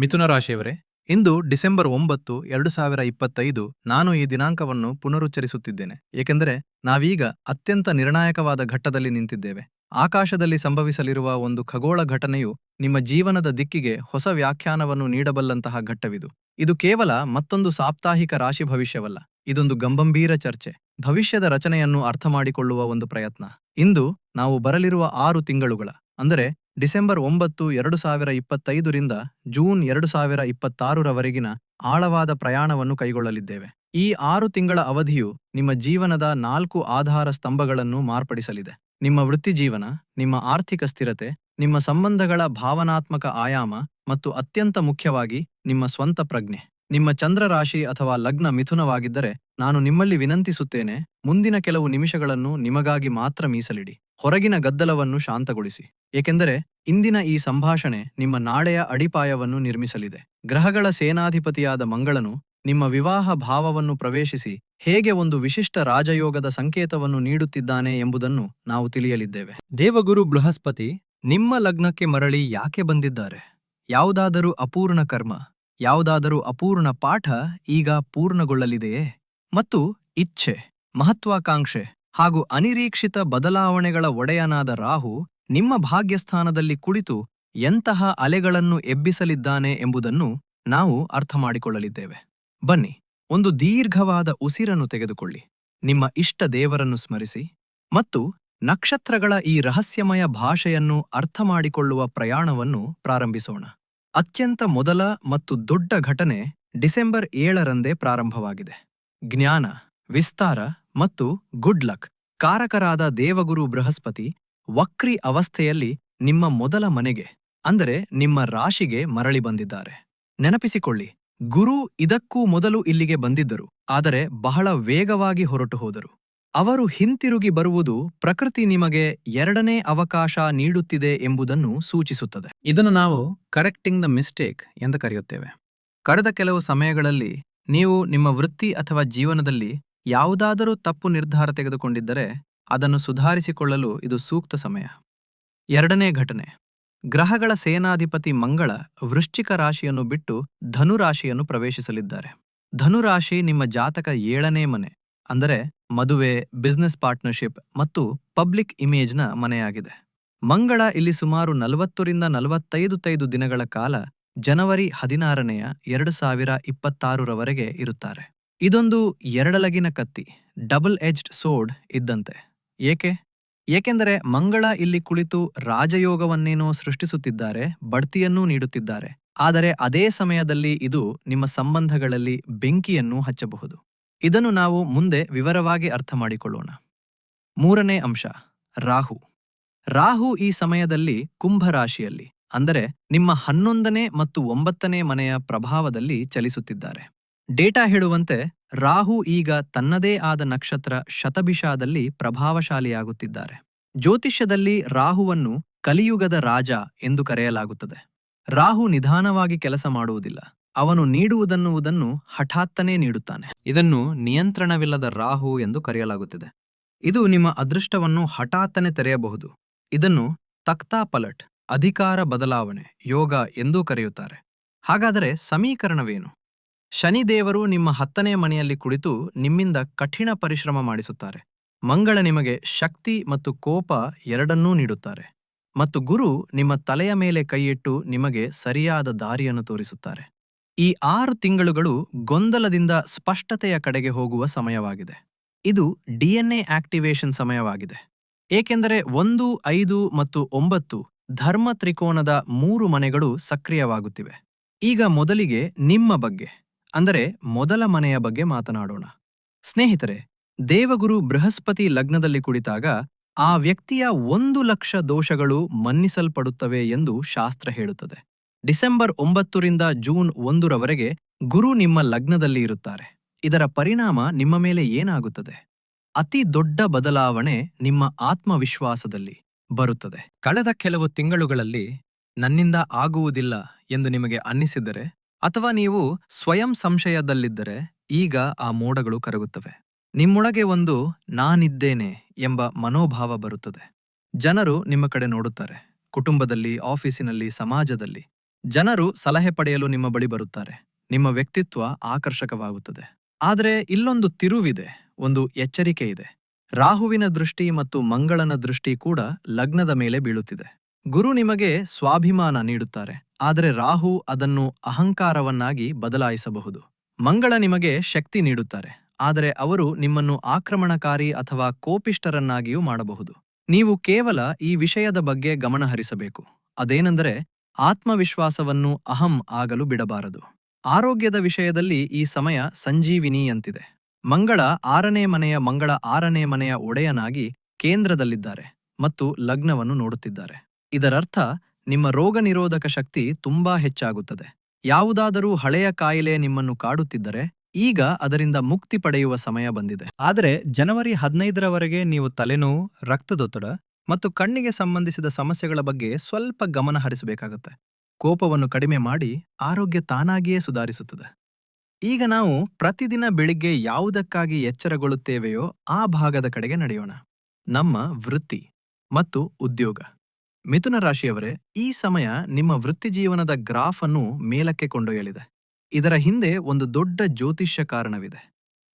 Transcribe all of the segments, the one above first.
ಮಿಥುನ ರಾಶಿಯವರೇ, ಇಂದು ಡಿಸೆಂಬರ್ ಒಂಬತ್ತು, ಎರಡು ಸಾವಿರ ಇಪ್ಪತ್ತೈದು ನಾನು ಈ ದಿನಾಂಕವನ್ನು ಪುನರುಚ್ಚರಿಸುತ್ತಿದ್ದೇನೆ. ಏಕೆಂದರೆ ನಾವೀಗ ಅತ್ಯಂತ ನಿರ್ಣಾಯಕವಾದ ಘಟ್ಟದಲ್ಲಿ ನಿಂತಿದ್ದೇವೆ. ಆಕಾಶದಲ್ಲಿ ಸಂಭವಿಸಲಿರುವ ಒಂದು ಖಗೋಳ ಘಟನೆಯು ನಿಮ್ಮ ಜೀವನದ ದಿಕ್ಕಿಗೆ ಹೊಸ ವ್ಯಾಖ್ಯಾನವನ್ನು ನೀಡಬಲ್ಲಂತಹ ಘಟ್ಟವಿದು. ಇದು ಕೇವಲ ಮತ್ತೊಂದು ಸಾಪ್ತಾಹಿಕ ರಾಶಿ ಭವಿಷ್ಯವಲ್ಲ, ಇದೊಂದು ಗಂಭೀರ ಚರ್ಚೆ. ಭವಿಷ್ಯದ ರಚನೆಯನ್ನು ಅರ್ಥಮಾಡಿಕೊಳ್ಳುವ ಒಂದು ಪ್ರಯತ್ನ. ಇಂದು ನಾವು ಬರಲಿರುವ ಆರು ತಿಂಗಳುಗಳ, ಅಂದರೆ ಡಿಸೆಂಬರ್ ಒಂಬತ್ತು, ಎರಡು ಸಾವಿರ ಇಪ್ಪತ್ತೈದರಿಂದ ಜೂನ್ ಎರಡು ಸಾವಿರ ಇಪ್ಪತ್ತಾರರವರೆಗಿನ ಆಳವಾದ ಪ್ರಯಾಣವನ್ನು ಕೈಗೊಳ್ಳಲಿದ್ದೇವೆ. ಈ ಆರು ತಿಂಗಳ ಅವಧಿಯು ನಿಮ್ಮ ಜೀವನದ ನಾಲ್ಕು ಆಧಾರ ಸ್ತಂಭಗಳನ್ನು ಮಾರ್ಪಡಿಸಲಿದೆ. ನಿಮ್ಮ ವೃತ್ತಿಜೀವನ ನಿಮ್ಮ ಆರ್ಥಿಕ ಸ್ಥಿರತೆ, ನಿಮ್ಮ ಸಂಬಂಧಗಳ ಭಾವನಾತ್ಮಕ ಆಯಾಮ ಮತ್ತು ಅತ್ಯಂತ ಮುಖ್ಯವಾಗಿ ನಿಮ್ಮ ಸ್ವಂತ ಪ್ರಜ್ಞೆ. ನಿಮ್ಮ ಚಂದ್ರರಾಶಿ ಅಥವಾ ಲಗ್ನ ಮಿಥುನವಾಗಿದ್ದರೆ ನಾನು ನಿಮ್ಮಲ್ಲಿ ವಿನಂತಿಸುತ್ತೇನೆ, ಮುಂದಿನ ಕೆಲವು ನಿಮಿಷಗಳನ್ನು ನಿಮಗಾಗಿ ಮಾತ್ರ ಮೀಸಲಿಡಿ. ಹೊರಗಿನ ಗದ್ದಲವನ್ನು ಶಾಂತಗೊಳಿಸಿ. ಏಕೆಂದರೆ ಇಂದಿನ ಈ ಸಂಭಾಷಣೆ ನಿಮ್ಮ ನಾಳೆಯ ಅಡಿಪಾಯವನ್ನು ನಿರ್ಮಿಸಲಿದೆ. ಗ್ರಹಗಳ ಸೇನಾಧಿಪತಿಯಾದ ಮಂಗಳನು ನಿಮ್ಮ ವಿವಾಹ ಭಾವವನ್ನು ಪ್ರವೇಶಿಸಿ ಹೇಗೆ ಒಂದು ವಿಶಿಷ್ಟ ರಾಜಯೋಗದ ಸಂಕೇತವನ್ನು ನೀಡುತ್ತಿದ್ದಾನೆ ಎಂಬುದನ್ನು ನಾವು ತಿಳಿಯಲಿದ್ದೇವೆ. ದೇವಗುರು ಬೃಹಸ್ಪತಿ, ನಿಮ್ಮ ಲಗ್ನಕ್ಕೆ ಮರಳಿ ಯಾಕೆ ಬಂದಿದ್ದಾರೆ? ಯಾವುದಾದರೂ ಅಪೂರ್ಣ ಕರ್ಮ, ಯಾವುದಾದರೂ ಅಪೂರ್ಣ ಪಾಠ ಈಗ ಪೂರ್ಣಗೊಳ್ಳಲಿದೆಯೇ? ಮತ್ತು ಇಚ್ಛೆ, ಮಹತ್ವಾಕಾಂಕ್ಷೆ ಹಾಗೂ ಅನಿರೀಕ್ಷಿತ ಬದಲಾವಣೆಗಳ ಒಡೆಯನಾದ ರಾಹು ನಿಮ್ಮ ಭಾಗ್ಯಸ್ಥಾನದಲ್ಲಿ ಕುಳಿತು ಎಂತಹ ಅಲೆಗಳನ್ನು ಎಬ್ಬಿಸಲಿದ್ದಾನೆ ಎಂಬುದನ್ನು ನಾವು ಅರ್ಥಮಾಡಿಕೊಳ್ಳಲಿದ್ದೇವೆ. ಬನ್ನಿ, ಒಂದು ದೀರ್ಘವಾದ ಉಸಿರನ್ನು ತೆಗೆದುಕೊಳ್ಳಿ. ನಿಮ್ಮ ಇಷ್ಟ ದೇವರನ್ನು ಸ್ಮರಿಸಿ ಮತ್ತು ನಕ್ಷತ್ರಗಳ ಈ ರಹಸ್ಯಮಯ ಭಾಷೆಯನ್ನು ಅರ್ಥಮಾಡಿಕೊಳ್ಳುವ ಪ್ರಯಾಣವನ್ನು ಪ್ರಾರಂಭಿಸೋಣ. ಅತ್ಯಂತ ಮೊದಲ ಮತ್ತು ದೊಡ್ಡ ಘಟನೆ ಡಿಸೆಂಬರ್ ಏಳರಂದೇ ಪ್ರಾರಂಭವಾಗಿದೆ. ಜ್ಞಾನ, ವಿಸ್ತಾರ ಮತ್ತು ಗುಡ್ ಲಕ್, ಕಾರಕರಾದ ದೇವಗುರು ಬೃಹಸ್ಪತಿ, ವಕ್ರಿ ಅವಸ್ಥೆಯಲ್ಲಿ ನಿಮ್ಮ ಮೊದಲ ಮನೆಗೆ, ಅಂದರೆ ನಿಮ್ಮ ರಾಶಿಗೆ ಮರಳಿ ಬಂದಿದ್ದಾರೆ. ನೆನಪಿಸಿಕೊಳ್ಳಿ, ಗುರು ಇದಕ್ಕೂ ಮೊದಲು ಇಲ್ಲಿಗೆ ಬಂದಿದ್ದರು, ಆದರೆ ಬಹಳ ವೇಗವಾಗಿ ಹೊರಟು ಹೋದರು. ಅವರು ಹಿಂತಿರುಗಿ ಬರುವುದು ಪ್ರಕೃತಿ ನಿಮಗೆ ಎರಡನೇ ಅವಕಾಶ ನೀಡುತ್ತಿದೆ ಎಂಬುದನ್ನು ಸೂಚಿಸುತ್ತದೆ. ಇದನ್ನು ನಾವು ಕರೆಕ್ಟಿಂಗ್ ದ ಮಿಸ್ಟೇಕ್ ಎಂದು ಕರೆಯುತ್ತೇವೆ. ಕಳೆದ ಕೆಲವು ಸಮಯಗಳಲ್ಲಿ ನೀವು ನಿಮ್ಮ ವೃತ್ತಿ ಅಥವಾ ಜೀವನದಲ್ಲಿ ಯಾವುದಾದರೂ ತಪ್ಪು ನಿರ್ಧಾರ ತೆಗೆದುಕೊಂಡಿದ್ದರೆ ಅದನ್ನು ಸುಧಾರಿಸಿಕೊಳ್ಳಲು ಇದು ಸೂಕ್ತ ಸಮಯ. ಎರಡನೇ ಘಟನೆ. ಗ್ರಹಗಳ ಸೇನಾಧಿಪತಿ ಮಂಗಳ ವೃಶ್ಚಿಕ ರಾಶಿಯನ್ನು ಬಿಟ್ಟು ಧನುರಾಶಿಯನ್ನು ಪ್ರವೇಶಿಸಲಿದ್ದಾರೆ. ಧನುರಾಶಿ ನಿಮ್ಮ ಜಾತಕ ಏಳನೇ ಮನೆ, ಅಂದರೆ ಮದುವೆ ಬಿಸ್ನೆಸ್ ಪಾರ್ಟ್ನರ್ಶಿಪ್ ಮತ್ತು ಪಬ್ಲಿಕ್ ಇಮೇಜ್ನ ಮನೆಯಾಗಿದೆ. ಮಂಗಳ ಇಲ್ಲಿ ಸುಮಾರು ನಲವತ್ತರಿಂದ ನಲವತ್ತೈದು ತೈದು ದಿನಗಳ ಕಾಲ ಜನವರಿ ಹದಿನಾರನೆಯ ಎರಡು ಸಾವಿರ ಇಪ್ಪತ್ತಾರರವರೆಗೆ ಇರುತ್ತಾರೆ. ಇದೊಂದು ಎರಡಲಗಿನ ಕತ್ತಿ ಡಬಲ್ ಎಜ್ಡ್ ಸೋಡ್ ಇದ್ದಂತೆ. ಏಕೆ? ಏಕೆಂದರೆ ಮಂಗಳ ಇಲ್ಲಿ ಕುಳಿತು ರಾಜಯೋಗವನ್ನೇನೋ ಸೃಷ್ಟಿಸುತ್ತಿದ್ದಾರೆ, ಬಡ್ತಿಯನ್ನೂ ನೀಡುತ್ತಿದ್ದಾರೆ. ಆದರೆ ಅದೇ ಸಮಯದಲ್ಲಿ ಇದು ನಿಮ್ಮ ಸಂಬಂಧಗಳಲ್ಲಿ ಬೆಂಕಿಯನ್ನು ಹಚ್ಚಬಹುದು. ಇದನ್ನು ನಾವು ಮುಂದೆ ವಿವರವಾಗಿ ಅರ್ಥ ಮಾಡಿಕೊಳ್ಳೋಣ ಮೂರನೇ ಅಂಶ, ರಾಹು. ರಾಹು ಈ ಸಮಯದಲ್ಲಿ ಕುಂಭರಾಶಿಯಲ್ಲಿ ಅಂದರೆ ನಿಮ್ಮ ಹನ್ನೊಂದನೇ ಮತ್ತು ಒಂಬತ್ತನೇ ಮನೆಯ ಪ್ರಭಾವದಲ್ಲಿ ಚಲಿಸುತ್ತಿದ್ದಾರೆ. ಡೇಟಾ ಹೇಳುವಂತೆ ರಾಹು ಈಗ ತನ್ನದೇ ಆದ ನಕ್ಷತ್ರ ಶತಭಿಷಾದಲ್ಲಿ ಪ್ರಭಾವಶಾಲಿಯಾಗುತ್ತಿದ್ದಾರೆ. ಜ್ಯೋತಿಷ್ಯದಲ್ಲಿ ರಾಹುವನ್ನು ಕಲಿಯುಗದ ರಾಜ ಎಂದು ಕರೆಯಲಾಗುತ್ತದೆ. ರಾಹು ನಿಧಾನವಾಗಿ ಕೆಲಸ ಮಾಡುವುದಿಲ್ಲ. ಅವನು ನೀಡುವುದನ್ನುವುದನ್ನು ಹಠಾತ್ತನೇ ನೀಡುತ್ತಾನೆ. ಇದನ್ನು ನಿಯಂತ್ರಣವಿಲ್ಲದ ರಾಹು ಎಂದು ಕರೆಯಲಾಗುತ್ತಿದೆ. ಇದು ನಿಮ್ಮ ಅದೃಷ್ಟವನ್ನು ಹಠಾತ್ತನೆ ತೆರೆಯಬಹುದು. ಇದನ್ನು ತಕ್ತಾ ಅಧಿಕಾರ ಬದಲಾವಣೆ, ಯೋಗ ಎಂದೂ ಕರೆಯುತ್ತಾರೆ. ಹಾಗಾದರೆ ಸಮೀಕರಣವೇನು? ಶನಿದೇವರು ನಿಮ್ಮ ಹತ್ತನೇ ಮನೆಯಲ್ಲಿ ಕುಳಿತು ನಿಮ್ಮಿಂದ ಕಠಿಣ ಪರಿಶ್ರಮ ಮಾಡಿಸುತ್ತಾರೆ. ಮಂಗಳ ನಿಮಗೆ ಶಕ್ತಿ ಮತ್ತು ಕೋಪ ಎರಡನ್ನೂ ನೀಡುತ್ತಾರೆ. ಮತ್ತು ಗುರು ನಿಮ್ಮ ತಲೆಯ ಮೇಲೆ ಕೈಯಿಟ್ಟು ನಿಮಗೆ ಸರಿಯಾದ ದಾರಿಯನ್ನು ತೋರಿಸುತ್ತಾರೆ. ಈ ಆರು ತಿಂಗಳುಗಳು ಗೊಂದಲದಿಂದ ಸ್ಪಷ್ಟತೆಯ ಕಡೆಗೆ ಹೋಗುವ ಸಮಯವಾಗಿದೆ. ಇದು ಡಿಎನ್ಎ ಆಕ್ಟಿವೇಶನ್ ಸಮಯವಾಗಿದೆ. ಏಕೆಂದರೆ ಒಂದು, ಐದು ಮತ್ತು ಒಂಬತ್ತು ಧರ್ಮ ತ್ರಿಕೋನದ ಮೂರು ಮನೆಗಳು ಸಕ್ರಿಯವಾಗುತ್ತಿವೆ. ಈಗ ಮೊದಲಿಗೆ ನಿಮ್ಮ ಬಗ್ಗೆ. ಅಂದರೆ ಮೊದಲ ಮನೆಯ ಬಗ್ಗೆ ಮಾತನಾಡೋಣ. ಸ್ನೇಹಿತರೆ, ದೇವಗುರು ಬೃಹಸ್ಪತಿ ಲಗ್ನದಲ್ಲಿ ಕುಳಿತಾಗ ಆ ವ್ಯಕ್ತಿಯ ಒಂದು ಲಕ್ಷ ದೋಷಗಳು ಮನ್ನಿಸಲ್ಪಡುತ್ತವೆ ಎಂದು ಶಾಸ್ತ್ರ ಹೇಳುತ್ತದೆ. ಡಿಸೆಂಬರ್ ಒಂಬತ್ತರಿಂದ ಜೂನ್ ಒಂದರವರೆಗೆ ಗುರು ನಿಮ್ಮ ಲಗ್ನದಲ್ಲಿ ಇರುತ್ತಾರೆ. ಇದರ ಪರಿಣಾಮ ನಿಮ್ಮ ಮೇಲೆ ಏನಾಗುತ್ತದೆ? ಅತಿ ದೊಡ್ಡ ಬದಲಾವಣೆ ನಿಮ್ಮ ಆತ್ಮವಿಶ್ವಾಸದಲ್ಲಿ ಬರುತ್ತದೆ. ಕಳೆದ ಕೆಲವು ತಿಂಗಳುಗಳಲ್ಲಿ ನನ್ನಿಂದ ಆಗುವುದಿಲ್ಲ ಎಂದು ನಿಮಗೆ ಅನ್ನಿಸಿದರೆ ಅಥವಾ ನೀವು ಸ್ವಯಂ ಸಂಶಯದಲ್ಲಿದ್ದರೆ ಈಗ ಆ ಮೋಡಗಳು ಕರಗುತ್ತವೆ. ನಿಮ್ಮೊಳಗೆ ಒಂದು ನಾನಿದ್ದೇನೆ ಎಂಬ ಮನೋಭಾವ ಬರುತ್ತದೆ. ಜನರು ನಿಮ್ಮ ಕಡೆ ನೋಡುತ್ತಾರೆ. ಕುಟುಂಬದಲ್ಲಿ, ಆಫೀಸಿನಲ್ಲಿ, ಸಮಾಜದಲ್ಲಿ ಜನರು ಸಲಹೆ ಪಡೆಯಲು ನಿಮ್ಮ ಬಳಿ ಬರುತ್ತಾರೆ. ನಿಮ್ಮ ವ್ಯಕ್ತಿತ್ವ ಆಕರ್ಷಕವಾಗುತ್ತದೆ. ಆದರೆ ಇಲ್ಲೊಂದು ತಿರುವಿದೆ, ಒಂದು ಎಚ್ಚರಿಕೆ ಇದೆ ರಾಹುವಿನ ದೃಷ್ಟಿ ಮತ್ತು ಮಂಗಳನ ದೃಷ್ಟಿ ಕೂಡ ಲಗ್ನದ ಮೇಲೆ ಬೀಳುತ್ತಿದೆ. ಗುರು ನಿಮಗೆ ಸ್ವಾಭಿಮಾನ ನೀಡುತ್ತಾರೆ, ಆದರೆ ರಾಹು ಅದನ್ನು ಅಹಂಕಾರವನ್ನಾಗಿ ಬದಲಾಯಿಸಬಹುದು. ಮಂಗಳ ನಿಮಗೆ ಶಕ್ತಿ ನೀಡುತ್ತಾರೆ, ಆದರೆ ಅವರು ನಿಮ್ಮನ್ನು ಆಕ್ರಮಣಕಾರಿ ಅಥವಾ ಕೋಪಿಷ್ಟರನ್ನಾಗಿಯೂ ಮಾಡಬಹುದು. ನೀವು ಕೇವಲ ಈ ವಿಷಯದ ಬಗ್ಗೆ ಗಮನಹರಿಸಬೇಕು ಅದೇನೆಂದರೆ, ಆತ್ಮವಿಶ್ವಾಸವನ್ನು ಅಹಂ ಆಗಲು ಬಿಡಬಾರದು. ಆರೋಗ್ಯದ ವಿಷಯದಲ್ಲಿ ಈ ಸಮಯ ಸಂಜೀವಿನಿಯಂತಿದೆ. ಮಂಗಳ ಆರನೇ ಮನೆಯ ಮಂಗಳ ಆರನೇ ಮನೆಯ ಒಡೆಯನಾಗಿ ಕೇಂದ್ರದಲ್ಲಿದ್ದಾರೆ ಮತ್ತು ಲಗ್ನವನ್ನು ನೋಡುತ್ತಿದ್ದಾರೆ. ಇದರರ್ಥ, ನಿಮ್ಮ ರೋಗನಿರೋಧಕ ಶಕ್ತಿ ತುಂಬಾ ಹೆಚ್ಚಾಗುತ್ತದೆ. ಯಾವುದಾದರೂ ಹಳೆಯ ಕಾಯಿಲೆ ನಿಮ್ಮನ್ನು ಕಾಡುತ್ತಿದ್ದರೆ, ಈಗ ಅದರಿಂದ ಮುಕ್ತಿ ಪಡೆಯುವ ಸಮಯ ಬಂದಿದೆ. ಆದರೆ, ಜನವರಿ ಹದಿನೈದರವರೆಗೆ ನೀವು ತಲೆನೋವು, ರಕ್ತದೊತ್ತಡ ಮತ್ತು ಕಣ್ಣಿಗೆ ಸಂಬಂಧಿಸಿದ ಸಮಸ್ಯೆಗಳ ಬಗ್ಗೆ ಸ್ವಲ್ಪ ಗಮನ ಹರಿಸಬೇಕಾಗುತ್ತೆ. ಕೋಪವನ್ನು ಕಡಿಮೆ ಮಾಡಿ ಆರೋಗ್ಯ ತಾನಾಗಿಯೇ ಸುಧಾರಿಸುತ್ತದೆ. ಈಗ ನಾವು ಪ್ರತಿದಿನ ಬೆಳಿಗ್ಗೆ ಯಾವುದಕ್ಕಾಗಿ ಎಚ್ಚರಗೊಳ್ಳುತ್ತೇವೆಯೋ ಆ ಭಾಗದ ಕಡೆಗೆ ನಡೆಯೋಣ. ನಮ್ಮ ವೃತ್ತಿ ಮತ್ತು ಉದ್ಯೋಗ. ಮಿಥುನ ರಾಶಿಯವರೇ, ಈ ಸಮಯ ನಿಮ್ಮ ವೃತ್ತಿಜೀವನದ ಗ್ರಾಫ್ ಅನ್ನು ಮೇಲಕ್ಕೆ ಕೊಂಡೊಯ್ಯಲಿದೆ. ಇದರ ಹಿಂದೆ ಒಂದು ದೊಡ್ಡ ಜ್ಯೋತಿಷ್ಯ ಕಾರಣವಿದೆ.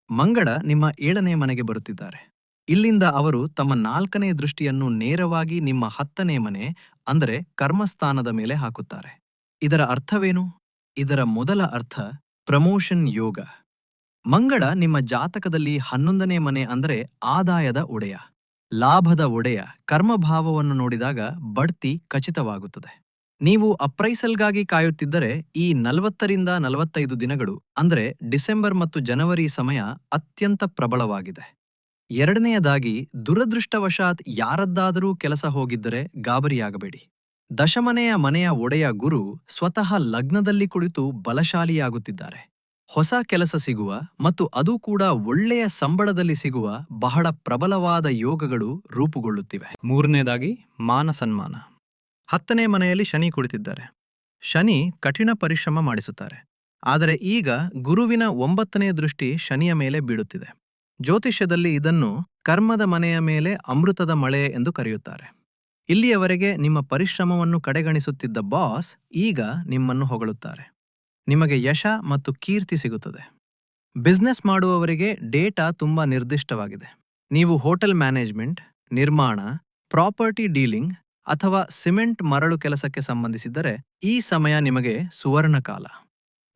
ಮಂಗಳ ನಿಮ್ಮ ಏಳನೇ ಮನೆಗೆ ಬರುತ್ತಿದ್ದಾರೆ. ಇಲ್ಲಿಂದ ಅವರು ತಮ್ಮ ನಾಲ್ಕನೇ ದೃಷ್ಟಿಯನ್ನು ನೇರವಾಗಿ ನಿಮ್ಮ ಹತ್ತನೇ ಮನೆ, ಅಂದರೆ ಕರ್ಮಸ್ಥಾನದ ಮೇಲೆ ಹಾಕುತ್ತಾರೆ. ಇದರ ಅರ್ಥವೇನು? ಇದರ ಮೊದಲ ಅರ್ಥ, ಪ್ರಮೋಷನ್ ಯೋಗ. ಮಂಗಳ ನಿಮ್ಮ ಜಾತಕದಲ್ಲಿ ಹನ್ನೊಂದನೇ ಮನೆ, ಅಂದರೆ ಆದಾಯದ ಒಡೆಯ. ಲಾಭದ ಒಡೆಯ ಕರ್ಮಭಾವವನ್ನು ನೋಡಿದಾಗ ಬಡ್ತಿ ಖಚಿತವಾಗುತ್ತದೆ. ನೀವು ಅಪ್ರೈಸಲ್ಗಾಗಿ ಕಾಯುತ್ತಿದ್ದರೆ ಈ ನಲವತ್ತರಿಂದ ನಲವತ್ತೈದು ದಿನಗಳು, ಅಂದರೆ ಡಿಸೆಂಬರ್ ಮತ್ತು ಜನವರಿ ಸಮಯ ಅತ್ಯಂತ ಪ್ರಬಲವಾಗಿದೆ. ಎರಡನೆಯದಾಗಿ, ದುರದೃಷ್ಟವಶಾತ್ ಯಾರದ್ದಾದರೂ ಕೆಲಸ ಹೋಗಿದ್ದರೆ ಗಾಬರಿಯಾಗಬೇಡಿ. ದಶಮನೆಯ ಮನೆಯ ಒಡೆಯ ಗುರು ಸ್ವತಃ ಲಗ್ನದಲ್ಲಿ ಕುಳಿತು ಬಲಶಾಲಿಯಾಗುತ್ತಿದ್ದಾರೆ. ಹೊಸ ಕೆಲಸ ಸಿಗುವ ಮತ್ತು ಅದು ಕೂಡ ಒಳ್ಳೆಯ ಸಂಬಳದಲ್ಲಿ ಸಿಗುವ ಬಹಳ ಪ್ರಬಲವಾದ ಯೋಗಗಳು ರೂಪುಗೊಳ್ಳುತ್ತಿವೆ. ಮೂರನೇದಾಗಿ ಮಾನ ಸನ್ಮಾನ. ಹತ್ತನೇ ಮನೆಯಲ್ಲಿ ಶನಿ ಕುಳಿತಿದ್ದಾರೆ. ಶನಿ ಕಠಿಣ ಪರಿಶ್ರಮ ಮಾಡಿಸುತ್ತಾರೆ. ಆದರೆ ಈಗ ಗುರುವಿನ ಒಂಬತ್ತನೇ ದೃಷ್ಟಿ ಶನಿಯ ಮೇಲೆ ಬೀಳುತ್ತಿದೆ. ಜ್ಯೋತಿಷ್ಯದಲ್ಲಿ ಇದನ್ನು ಕರ್ಮದ ಮನೆಯ ಮೇಲೆ ಅಮೃತದ ಮಳೆ ಎಂದು ಕರೆಯುತ್ತಾರೆ. ಇಲ್ಲಿಯವರೆಗೆ ನಿಮ್ಮ ಪರಿಶ್ರಮವನ್ನು ಕಡೆಗಣಿಸುತ್ತಿದ್ದ ಬಾಸ್ ಈಗ ನಿಮ್ಮನ್ನು ಹೊಗಳುತ್ತಾರೆ. ನಿಮಗೆ ಯಶ ಮತ್ತು ಕೀರ್ತಿ ಸಿಗುತ್ತದೆ. ಬಿಸ್ನೆಸ್ ಮಾಡುವವರಿಗೆ ಡೇಟಾ ತುಂಬಾ ನಿರ್ದಿಷ್ಟವಾಗಿದೆ. ನೀವು ಹೋಟೆಲ್ ಮ್ಯಾನೇಜ್ಮೆಂಟ್, ನಿರ್ಮಾಣ, ಪ್ರಾಪರ್ಟಿ ಡೀಲಿಂಗ್ ಅಥವಾ ಸಿಮೆಂಟ್ ಮರಳು ಕೆಲಸಕ್ಕೆ ಸಂಬಂಧಿಸಿದರೆ ಈ ಸಮಯ ನಿಮಗೆ ಸುವರ್ಣಕಾಲ.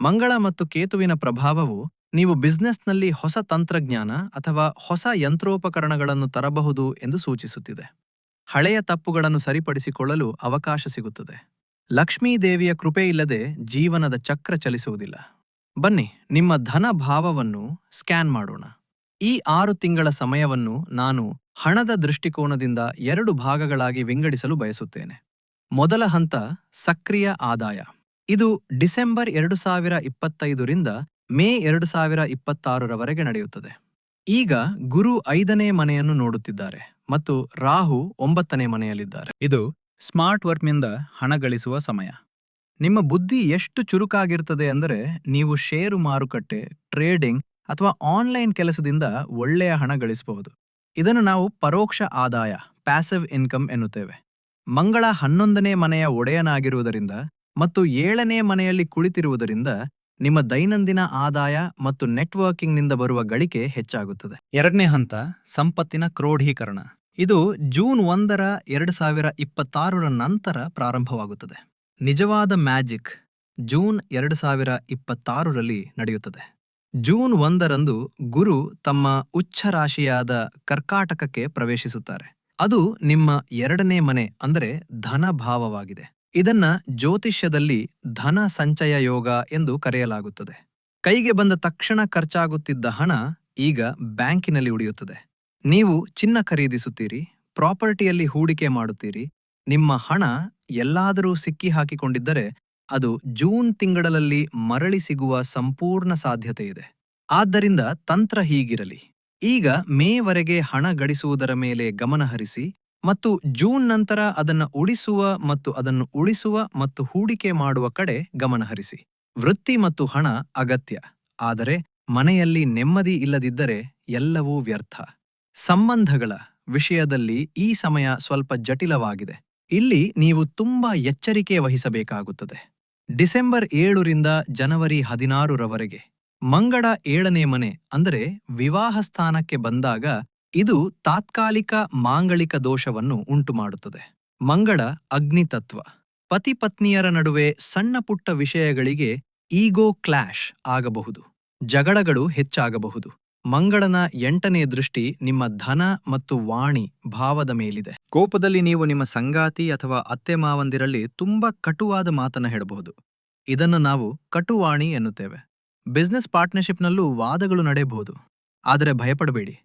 ಮಂಗಳ ಮತ್ತು ಕೇತುವಿನ ಪ್ರಭಾವವು ನೀವು ಬಿಸ್ನೆಸ್ನಲ್ಲಿ ಹೊಸ ತಂತ್ರಜ್ಞಾನ ಅಥವಾ ಹೊಸ ಯಂತ್ರೋಪಕರಣಗಳನ್ನು ತರಬಹುದು ಎಂದು ಸೂಚಿಸುತ್ತಿದೆ. ಹಳೆಯ ತಪ್ಪುಗಳನ್ನು ಸರಿಪಡಿಸಿಕೊಳ್ಳಲು ಅವಕಾಶ ಸಿಗುತ್ತದೆ. ಲಕ್ಷ್ಮೀದೇವಿಯ ಕೃಪೆಯಿಲ್ಲದೆ ಜೀವನದ ಚಕ್ರ ಚಲಿಸುವುದಿಲ್ಲ. ಬನ್ನಿ, ನಿಮ್ಮ ಧನ ಭಾವವನ್ನು ಸ್ಕ್ಯಾನ್ ಮಾಡೋಣ. ಈ ಆರು ತಿಂಗಳ ಸಮಯವನ್ನು ನಾನು ಹಣದ ದೃಷ್ಟಿಕೋನದಿಂದ ಎರಡು ಭಾಗಗಳಾಗಿ ವಿಂಗಡಿಸಲು ಬಯಸುತ್ತೇನೆ. ಮೊದಲ ಹಂತ, ಸಕ್ರಿಯ ಆದಾಯ. ಇದು ಡಿಸೆಂಬರ್ ಎರಡು ಸಾವಿರ ಇಪ್ಪತ್ತೈದರಿಂದ ಮೇ ಎರಡು ಸಾವಿರ ಇಪ್ಪತ್ತಾರರವರೆಗೆ ನಡೆಯುತ್ತದೆ. ಈಗ ಗುರು ಐದನೇ ಮನೆಯನ್ನು ನೋಡುತ್ತಿದ್ದಾರೆ ಮತ್ತು ರಾಹು ಒಂಬತ್ತನೇ ಮನೆಯಲ್ಲಿದ್ದಾರೆ. ಇದು ಸ್ಮಾರ್ಟ್ ವರ್ಕ್ನಿಂದ ಹಣ ಗಳಿಸುವ ಸಮಯ. ನಿಮ್ಮ ಬುದ್ಧಿ ಎಷ್ಟು ಚುರುಕಾಗಿರ್ತದೆ ಅಂದರೆ ನೀವು ಷೇರು ಮಾರುಕಟ್ಟೆ, ಟ್ರೇಡಿಂಗ್ ಅಥವಾ ಆನ್ಲೈನ್ ಕೆಲಸದಿಂದ ಒಳ್ಳೆಯ ಹಣ ಗಳಿಸಬಹುದು. ಇದನ್ನು ನಾವು ಪರೋಕ್ಷ ಆದಾಯ, ಪ್ಯಾಸಿವ್ ಇನ್ಕಮ್ ಎನ್ನುತ್ತೇವೆ. ಮಂಗಳ ಹನ್ನೊಂದನೇ ಮನೆಯ ಒಡೆಯನಾಗಿರುವುದರಿಂದ ಮತ್ತು ಏಳನೇ ಮನೆಯಲ್ಲಿ ಕುಳಿತಿರುವುದರಿಂದ ನಿಮ್ಮ ದೈನಂದಿನ ಆದಾಯ ಮತ್ತು ನೆಟ್ವರ್ಕಿಂಗ್ನಿಂದ ಬರುವ ಗಳಿಕೆ ಹೆಚ್ಚಾಗುತ್ತದೆ. ಎರಡನೇ ಹಂತ, ಸಂಪತ್ತಿನ ಕ್ರೋಢೀಕರಣ. ಇದು ಜೂನ್ ಒಂದರ ಎರಡು ಸಾವಿರ ಇಪ್ಪತ್ತಾರರ ನಂತರ ಪ್ರಾರಂಭವಾಗುತ್ತದೆ. ನಿಜವಾದ ಮ್ಯಾಜಿಕ್ ಜೂನ್ ಎರಡು ಸಾವಿರ ಇಪ್ಪತ್ತಾರರಲ್ಲಿ ನಡೆಯುತ್ತದೆ. ಜೂನ್ ಒಂದರಂದು ಗುರು ತಮ್ಮ ಉಚ್ಛ ರಾಶಿಯಾದ ಕರ್ಕಾಟಕಕ್ಕೆ ಪ್ರವೇಶಿಸುತ್ತಾರೆ. ಅದು ನಿಮ್ಮ ಎರಡನೇ ಮನೆ ಅಂದರೆ ಧನ ಭಾವವಾಗಿದೆ. ಇದನ್ನ ಜ್ಯೋತಿಷ್ಯದಲ್ಲಿ ಧನ ಸಂಚಯ ಯೋಗ ಎಂದು ಕರೆಯಲಾಗುತ್ತದೆ. ಕೈಗೆ ಬಂದ ತಕ್ಷಣ ಖರ್ಚಾಗುತ್ತಿದ್ದ ಹಣ ಈಗ ಬ್ಯಾಂಕಿನಲ್ಲಿ ಉಳಿಯುತ್ತದೆ. ನೀವು ಚಿನ್ನ ಖರೀದಿಸುತ್ತೀರಿ, ಪ್ರಾಪರ್ಟಿಯಲ್ಲಿ ಹೂಡಿಕೆ ಮಾಡುತ್ತೀರಿ, ನಿಮ್ಮ ಹಣ ಎಲ್ಲಾದರೂ ಸಿಕ್ಕಿ ಹಾಕಿಕೊಂಡಿದ್ದರೆ ಅದು ಜೂನ್ ತಿಂಗಳಲ್ಲಿ ಮರಳಿ ಸಿಗುವ ಸಂಪೂರ್ಣ ಸಾಧ್ಯತೆಯಿದೆ ಆದ್ದರಿಂದ ತಂತ್ರ ಹೀಗಿರಲಿ. ಈಗ ಮೇವರೆಗೆ ಹಣ ಗಳಿಸುವುದರ ಮೇಲೆ ಗಮನಹರಿಸಿ ಮತ್ತು ಜೂನ್ ನಂತರ ಅದನ್ನು ಉಳಿಸುವ ಮತ್ತು ಅದನ್ನು ಉಳಿಸುವ ಮತ್ತು ಹೂಡಿಕೆ ಮಾಡುವ ಕಡೆ ಗಮನಹರಿಸಿ ವೃತ್ತಿ ಮತ್ತು ಹಣ ಅಗತ್ಯ. ಆದರೆ ಮನೆಯಲ್ಲಿ ನೆಮ್ಮದಿ ಇಲ್ಲದಿದ್ದರೆ ಎಲ್ಲವೂ ವ್ಯರ್ಥ. ಸಂಬಂಧಗಳ ವಿಷಯದಲ್ಲಿ ಈ ಸಮಯ ಸ್ವಲ್ಪ ಜಟಿಲವಾಗಿದೆ. ಇಲ್ಲಿ ನೀವು ತುಂಬಾ ಎಚ್ಚರಿಕೆ ವಹಿಸಬೇಕಾಗುತ್ತದೆ. ಡಿಸೆಂಬರ್ ಏಳರಿಂದ ಜನವರಿ ಹದಿನಾರರವರೆಗೆ, ಮಂಗಳ ಏಳನೇ ಮನೆ ಅಂದರೆ ವಿವಾಹ ಸ್ಥಾನಕ್ಕೆ ಬಂದಾಗ ಇದು ತಾತ್ಕಾಲಿಕ ಮಾಂಗಳಿಕ ದೋಷವನ್ನು ಉಂಟುಮಾಡುತ್ತದೆ. ಮಂಗಳ ಅಗ್ನಿತತ್ವ ಪತಿಪತ್ನಿಯರ ನಡುವೆ ಸಣ್ಣ ಪುಟ್ಟ ವಿಷಯಗಳಿಗೆ ಈಗೋ ಕ್ಲಾಶ್ ಆಗಬಹುದು, ಜಗಳಗಳು ಹೆಚ್ಚಾಗಬಹುದು. ಮಂಗಳನ ಎಂಟನೇ ದೃಷ್ಟಿ ನಿಮ್ಮ ಧನ ಮತ್ತು ವಾಣಿ ಭಾವದ ಮೇಲಿದೆ. ಕೋಪದಲ್ಲಿ ನೀವು ನಿಮ್ಮ ಸಂಗಾತಿ ಅಥವಾ ಅತ್ತೆ ಮಾವಂದಿರಲ್ಲಿ ತುಂಬಾ ಕಟುವಾದ ಮಾತನ್ನ ಹೇಳಬಹುದು. ಇದನ್ನು ನಾವು ಕಟುವಾಣಿ ಎನ್ನುತ್ತೇವೆ. ಬಿಸ್ನೆಸ್ ಪಾರ್ಟ್ನರ್ಶಿಪ್ನಲ್ಲೂ ವಾದಗಳು ನಡೆಯಬಹುದು. ಆದರೆ ಭಯಪಡಬೇಡಿ.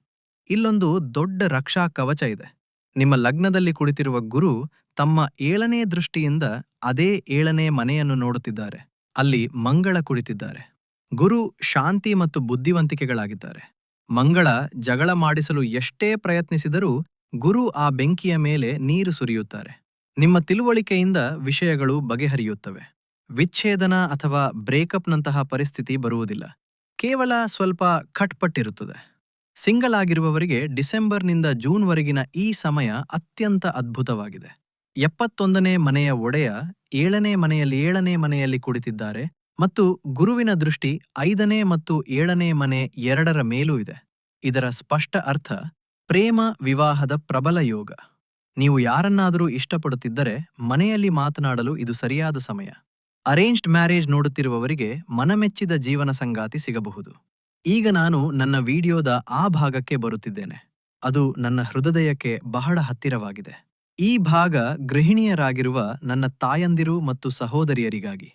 ಇಲ್ಲೊಂದು ದೊಡ್ಡ ರಕ್ಷಾ ಕವಚ ಇದೆ. ನಿಮ್ಮ ಲಗ್ನದಲ್ಲಿ ಕುಳಿತಿರುವ ಗುರು ತಮ್ಮ ಏಳನೇ ದೃಷ್ಟಿಯಿಂದ ಅದೇ ಏಳನೇ ಮನೆಯನ್ನು ನೋಡುತ್ತಿದ್ದಾರೆ. ಅಲ್ಲಿ ಮಂಗಳ ಕುಳಿತಿದ್ದಾರೆ. ಗುರು ಶಾಂತಿ ಮತ್ತು ಬುದ್ಧಿವಂತಿಕೆಗಳಾಗಿದ್ದಾರೆ. ಮಂಗಳ ಜಗಳ ಮಾಡಿಸಲು ಎಷ್ಟೇ ಪ್ರಯತ್ನಿಸಿದರೂ ಗುರು ಆ ಬೆಂಕಿಯ ಮೇಲೆ ನೀರು ಸುರಿಯುತ್ತಾರೆ. ನಿಮ್ಮ ತಿಳುವಳಿಕೆಯಿಂದ ವಿಷಯಗಳು ಬಗೆಹರಿಯುತ್ತವೆ. ವಿಚ್ಛೇದನ ಅಥವಾ ಬ್ರೇಕಪ್ನಂತಹ ಪರಿಸ್ಥಿತಿ ಬರುವುದಿಲ್ಲ. ಕೇವಲ ಸ್ವಲ್ಪ ಖಟ್ಪಟ್ಟಿರುತ್ತದೆ ಸಿಂಗಲ್ ಆಗಿರುವವರಿಗೆ ಡಿಸೆಂಬರ್ನಿಂದ ಜೂನ್ವರೆಗಿನ ಈ ಸಮಯ ಅತ್ಯಂತ ಅದ್ಭುತವಾಗಿದೆ. ಎಪ್ಪತ್ತೊಂದನೇ ಮನೆಯ ಒಡೆಯ ಏಳನೇ ಮನೆಯಲ್ಲಿ ಏಳನೇ ಮನೆಯಲ್ಲಿ ಕುಳಿತಿದ್ದಾರೆ. ಮತ್ತು ಗುರುವಿನ ದೃಷ್ಟಿ ಐದನೇ ಮತ್ತು ಏಳನೇ ಮನೆ ಎರಡರ ಮೇಲೂ ಇದೆ. ಇದರ ಸ್ಪಷ್ಟ ಅರ್ಥ ಪ್ರೇಮ ವಿವಾಹದ ಪ್ರಬಲ ಯೋಗ. ನೀವು ಯಾರನ್ನಾದರೂ ಇಷ್ಟಪಡುತ್ತಿದ್ದರೆ ಮನೆಯಲ್ಲಿ ಮಾತನಾಡಲು ಇದು ಸರಿಯಾದ ಸಮಯ. ಅರೇಂಜ್ಡ್ ಮ್ಯಾರೇಜ್ ನೋಡುತ್ತಿರುವವರಿಗೆ ಮನಮೆಚ್ಚಿದ ಜೀವನ ಸಂಗಾತಿ ಸಿಗಬಹುದು. ಈಗ ನಾನು ನನ್ನ ವಿಡಿಯೋದ ಆ ಭಾಗಕ್ಕೆ ಬರುತ್ತಿದ್ದೇನೆ. ಅದು ನನ್ನ ಹೃದಯಕ್ಕೆ ಬಹಳ ಹತ್ತಿರವಾಗಿದೆ. ಈ ಭಾಗ ಗೃಹಿಣಿಯರಾಗಿರುವ ನನ್ನ ತಾಯಂದಿರು ಮತ್ತು ಸಹೋದರಿಯರಿಗಾಗಿ.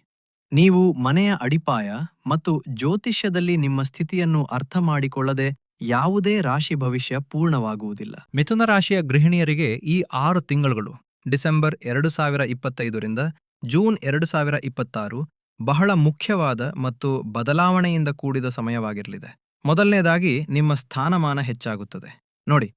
ನೀವು ಮನೆಯ ಅಡಿಪಾಯ ಮತ್ತು ಜ್ಯೋತಿಷ್ಯದಲ್ಲಿ ನಿಮ್ಮ ಸ್ಥಿತಿಯನ್ನು ಅರ್ಥ ಮಾಡಿಕೊಳ್ಳದೆ ಯಾವುದೇ ರಾಶಿ ಭವಿಷ್ಯ ಪೂರ್ಣವಾಗುವುದಿಲ್ಲ. ಮಿಥುನ ರಾಶಿಯ ಗೃಹಿಣಿಯರಿಗೆ ಈ ಆರು ತಿಂಗಳುಗಳು, ಡಿಸೆಂಬರ್ ಎರಡು ಸಾವಿರ ಇಪ್ಪತ್ತೈದರಿಂದ ಜೂನ್ ಎರಡು ಸಾವಿರ ಇಪ್ಪತ್ತಾರು, ಬಹಳ ಮುಖ್ಯವಾದ ಮತ್ತು ಬದಲಾವಣೆಯಿಂದ ಕೂಡಿದ ಸಮಯವಾಗಿರಲಿದೆ. ಮೊದಲನೇದಾಗಿ ನಿಮ್ಮ ಸ್ಥಾನಮಾನ ಹೆಚ್ಚಾಗುತ್ತದೆ. ನೋಡಿ,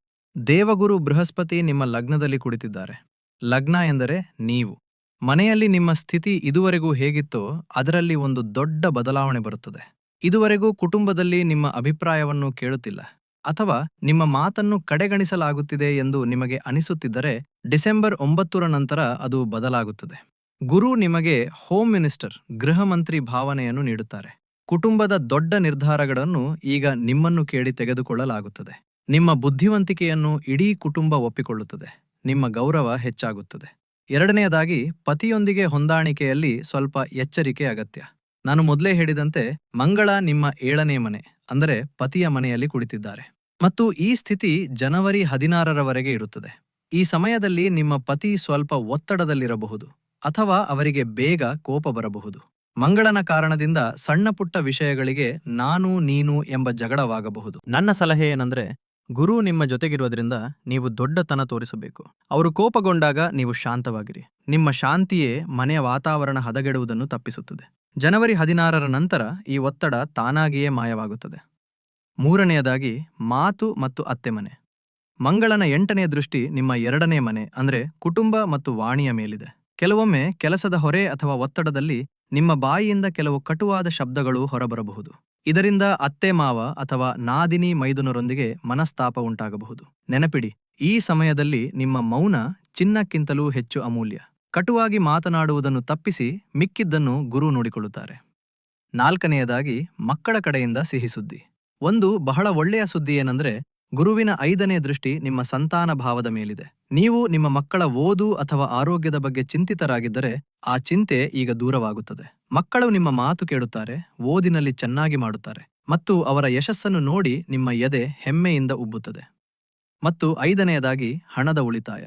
ದೇವಗುರು ಬೃಹಸ್ಪತಿ ನಿಮ್ಮ ಲಗ್ನದಲ್ಲಿ ಕುಳಿತಿದ್ದಾರೆ. ಲಗ್ನ ಎಂದರೆ ನೀವು. ಮನೆಯಲ್ಲಿ ನಿಮ್ಮ ಸ್ಥಿತಿ ಇದುವರೆಗೂ ಹೇಗಿತ್ತೋ ಅದರಲ್ಲಿ ಒಂದು ದೊಡ್ಡ ಬದಲಾವಣೆ ಬರುತ್ತದೆ. ಇದುವರೆಗೂ ಕುಟುಂಬದಲ್ಲಿ ನಿಮ್ಮ ಅಭಿಪ್ರಾಯವನ್ನು ಕೇಳುತ್ತಿಲ್ಲ ಅಥವಾ ನಿಮ್ಮ ಮಾತನ್ನು ಕಡೆಗಣಿಸಲಾಗುತ್ತಿದೆ ಎಂದು ನಿಮಗೆ ಅನಿಸುತ್ತಿದ್ದರೆ ಡಿಸೆಂಬರ್ ಒಂಬತ್ತರ ನಂತರ ಅದು ಬದಲಾಗುತ್ತದೆ. ಗುರು ನಿಮಗೆ ಹೋಮ್ ಮಿನಿಸ್ಟರ್, ಗೃಹ ಮಂತ್ರಿ ಭಾವನೆಯನ್ನು ನೀಡುತ್ತಾರೆ. ಕುಟುಂಬದ ದೊಡ್ಡ ನಿರ್ಧಾರಗಳನ್ನು ಈಗ ನಿಮ್ಮನ್ನು ಕೇಳಿ ತೆಗೆದುಕೊಳ್ಳಲಾಗುತ್ತದೆ. ನಿಮ್ಮ ಬುದ್ಧಿವಂತಿಕೆಯನ್ನು ಇಡೀ ಕುಟುಂಬ ಒಪ್ಪಿಕೊಳ್ಳುತ್ತದೆ. ನಿಮ್ಮ ಗೌರವ ಹೆಚ್ಚಾಗುತ್ತದೆ. ಎರಡನೆಯದಾಗಿ ಪತಿಯೊಂದಿಗೆ ಹೊಂದಾಣಿಕೆಯಲ್ಲಿ ಸ್ವಲ್ಪ ಎಚ್ಚರಿಕೆ ಅಗತ್ಯ. ನಾನು ಮೊದಲೇ ಹೇಳಿದಂತೆ ಮಂಗಳ ನಿಮ್ಮ ಏಳನೇ ಮನೆ, ಅಂದರೆ ಪತಿಯ ಮನೆಯಲ್ಲಿ ಕುಳಿತಿದ್ದಾರೆ. ಮತ್ತು ಈ ಸ್ಥಿತಿ ಜನವರಿ ಹದಿನಾರರವರೆಗೆ ಇರುತ್ತದೆ. ಈ ಸಮಯದಲ್ಲಿ ನಿಮ್ಮ ಪತಿ ಸ್ವಲ್ಪ ಒತ್ತಡದಲ್ಲಿರಬಹುದು, ಅಥವಾ ಅವರಿಗೆ ಬೇಗ ಕೋಪ ಬರಬಹುದು. ಮಂಗಳನ ಕಾರಣದಿಂದ ಸಣ್ಣ ಪುಟ್ಟ ವಿಷಯಗಳಿಗೆ ನಾನು, ನೀನು ಎಂಬ ಜಗಳವಾಗಬಹುದು. ನನ್ನ ಸಲಹೆ ಏನಂದ್ರೆ ಗುರು ನಿಮ್ಮ ಜೊತೆಗಿರೋದ್ರಿಂದ ನೀವು ದೊಡ್ಡತನ ತೋರಿಸಬೇಕು. ಅವರು ಕೋಪಗೊಂಡಾಗ ನೀವು ಶಾಂತವಾಗಿರಿ. ನಿಮ್ಮ ಶಾಂತಿಯೇ ಮನೆಯ ವಾತಾವರಣ ಹದಗೆಡುವುದನ್ನು ತಪ್ಪಿಸುತ್ತದೆ. ಜನವರಿ ಹದಿನಾರರ ನಂತರ ಈ ಒತ್ತಡ ತಾನಾಗಿಯೇ ಮಾಯವಾಗುತ್ತದೆ. ಮೂರನೆಯದಾಗಿ, ಮಾತು ಮತ್ತು ಅತ್ತೆಮನೆ ಮಂಗಳನ ಎಂಟನೆಯ ದೃಷ್ಟಿ ನಿಮ್ಮ ಎರಡನೇ ಮನೆ, ಅಂದ್ರೆ ಕುಟುಂಬ ಮತ್ತು ವಾಣಿಯ ಮೇಲಿದೆ. ಕೆಲವೊಮ್ಮೆ ಕೆಲಸದ ಹೊರೆ ಅಥವಾ ಒತ್ತಡದಲ್ಲಿ ನಿಮ್ಮ ಬಾಯಿಯಿಂದ ಕೆಲವು ಕಟುವಾದ ಶಬ್ದಗಳು ಹೊರಬರಬಹುದು. ಇದರಿಂದ ಅತ್ತೆ ಮಾವ ಅಥವಾ ನಾದಿನಿ ಮೈದುನರೊಂದಿಗೆ ಮನಸ್ತಾಪ ಉಂಟಾಗಬಹುದು. ನೆನಪಿಡಿ, ಈ ಸಮಯದಲ್ಲಿ ನಿಮ್ಮ ಮೌನ ಚಿನ್ನಕ್ಕಿಂತಲೂ ಹೆಚ್ಚು ಅಮೂಲ್ಯ. ಕಟುವಾಗಿ ಮಾತನಾಡುವುದನ್ನು ತಪ್ಪಿಸಿ ಮಿಕ್ಕಿದ್ದನ್ನು ಗುರು ನೋಡಿಕೊಳ್ಳುತ್ತಾರೆ. ನಾಲ್ಕನೆಯದಾಗಿ ಮಕ್ಕಳ ಕಡೆಯಿಂದ ಸಿಹಿ ಸುದ್ದಿ. ಒಂದು ಬಹಳ ಒಳ್ಳೆಯ ಸುದ್ದಿ ಏನಂದ್ರೆ ಗುರುವಿನ ಐದನೇ ದೃಷ್ಟಿ ನಿಮ್ಮ ಸಂತಾನ ಭಾವದ ಮೇಲಿದೆ. ನೀವು ನಿಮ್ಮ ಮಕ್ಕಳ ಓದು ಅಥವಾ ಆರೋಗ್ಯದ ಬಗ್ಗೆ ಚಿಂತಿತರಾಗಿದ್ದರೆ ಆ ಚಿಂತೆ ಈಗ ದೂರವಾಗುತ್ತದೆ. ಮಕ್ಕಳು ನಿಮ್ಮ ಮಾತು ಕೇಳುತ್ತಾರೆ, ಓದಿನಲ್ಲಿ ಚೆನ್ನಾಗಿ ಮಾಡುತ್ತಾರೆ ಮತ್ತು ಅವರ ಯಶಸ್ಸನ್ನು ನೋಡಿ ನಿಮ್ಮ ಎದೆ ಹೆಮ್ಮೆಯಿಂದ ಉಬ್ಬುತ್ತದೆ. ಮತ್ತು ಐದನೆಯದಾಗಿ ಹಣದ ಉಳಿತಾಯ.